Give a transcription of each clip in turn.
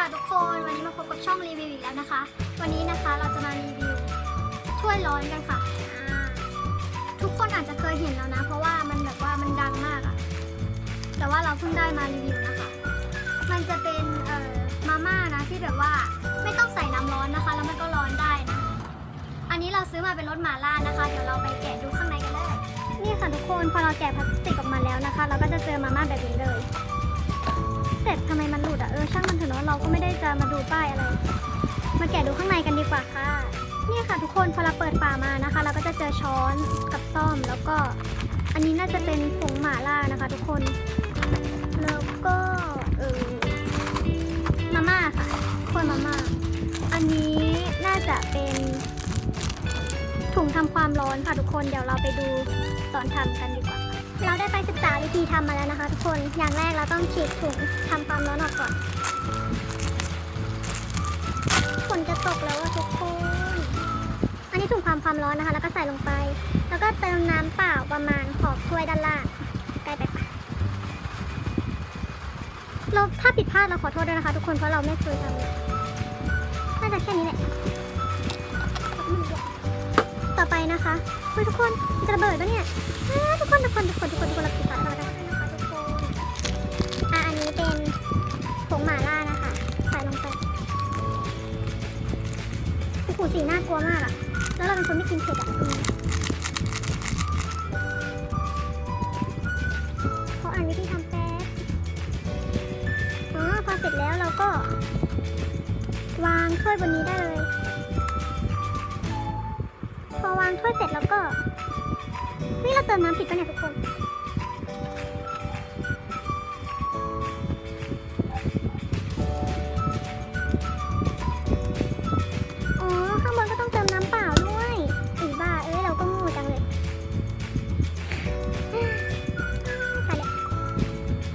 ค่ะทุกคนวันนี้มาพบกับช่องรีวิวอีกแล้วนะคะ วันนี้นะคะเราจะมารีวิวถ้วยร้อนกันค่ะทุกคนอาจจะเคยเห็นแล้วนะ เพราะว่ามันแบบว่ามันดังมากอะแต่ว่าเราเพิ่งได้มารีวิวนะคะ มันจะเป็นเอ่อมาม่านะที่แบบว่าไม่ต้องใส่น้ำร้อนนะคะ แล้วมันก็ร้อนได้นะอันนี้เราซื้อมาเป็นรสหมาล่านะคะเดี๋ยวเราไปแกะดูข้างในกันเลยนี่ค่ะทุกคนพอเราแกะพลาสติกออกมาแล้วนะคะ เราก็จะเจอมาม่าแบบนี้เลย ร็จทำไมมันหลุดอะเออช่างมันเถอะเนาะเราก็ไม่ได้จะมาดูป้ายอะไร มาแกะดูข้างในกันดีกว่าค่ะ นี่ค่ะทุกคนพอเราเปิดฝามานะคะ เราก็จะเจอช้อนกับซ่อมแล้วก็ อันนี้น่าจะเป็นผงหม่าล่านะคะ ทุกคน แล้วก็เออมาม่าค่ะคนมาม่าอันนี้น่าจะเป็นถุงทำความร้อนค่ะทุกคนเดี๋ยวเราไปดูตอนทำกันดีกว่า เราได้ไปศึกษาวิธีทำมาแล้วนะคะ ทุกคน อย่างแรกเราต้องฉีกถุงทำความร้อนออกก่อนฝนจะตกแล้วอะทุกคน อันนี้ถุงความความร้อนนะคะ แล้วก็ใส่ลงไป แล้วก็เติมน้ำเปล่าประมาณขอบถ้วยด้านล่างใกล้ไปค่ะเราถ้าผิดพลาดเราขอโทษด้วยนะคะ ทุกคนเพราะเราไม่เคยทำน่าจะแค่นี้แหละ ต่อไปนะคะ เฮ้ยทุกคนมันจะระเบิดปะเนี่ยอ้าทุกคนทุกคนทุกคนทุกคนทุกคนเราปิดฝาแล้วกันนะคะทุกคนอะอันนี้เป็นผงหม่าล่านะคะใส่ลงไปโอ้โหสีน่ากลัวมากอะแล้วเราเป็นคนไม่กินเผ็ดอะอืมขออ่านวิธีทำแป๊บอ๋อพอเสร็จแล้วเราก็ วางถ้วยบนนี้ได้เลย วางถ้วยเสร็จแล้วก็นี่เราเติมน้ำผิดปะเนี่ยทุกคนอ๋อข้างบนก็ต้องเติมน้ำเปล่าด้วยอีบ้าเอ้ยเราก็โงูจังเลยใส่เลย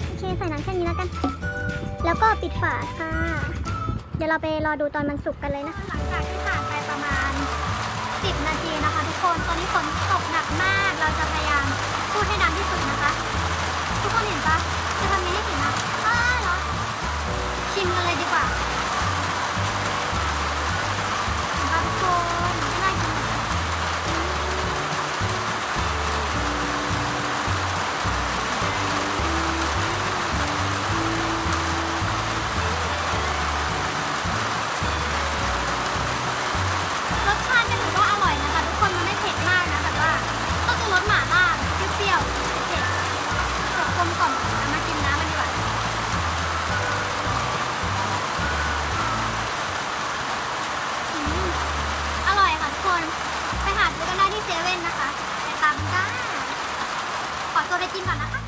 โอเคใส่น้ำแค่นี้แล้วกันแล้วก็ปิดฝาค่ะ เดี๋ยวเราไปรอดูตอนมันสุกกันเลยนะคะหลังจากที่ผ่านไปประมาณ 10 นาทีนะคะทุกคน ตอนนี้ฝนตกหนักมาก เราจะพยายามพูดให้ดังที่สุด ตัวไปกินก่อนนะคะ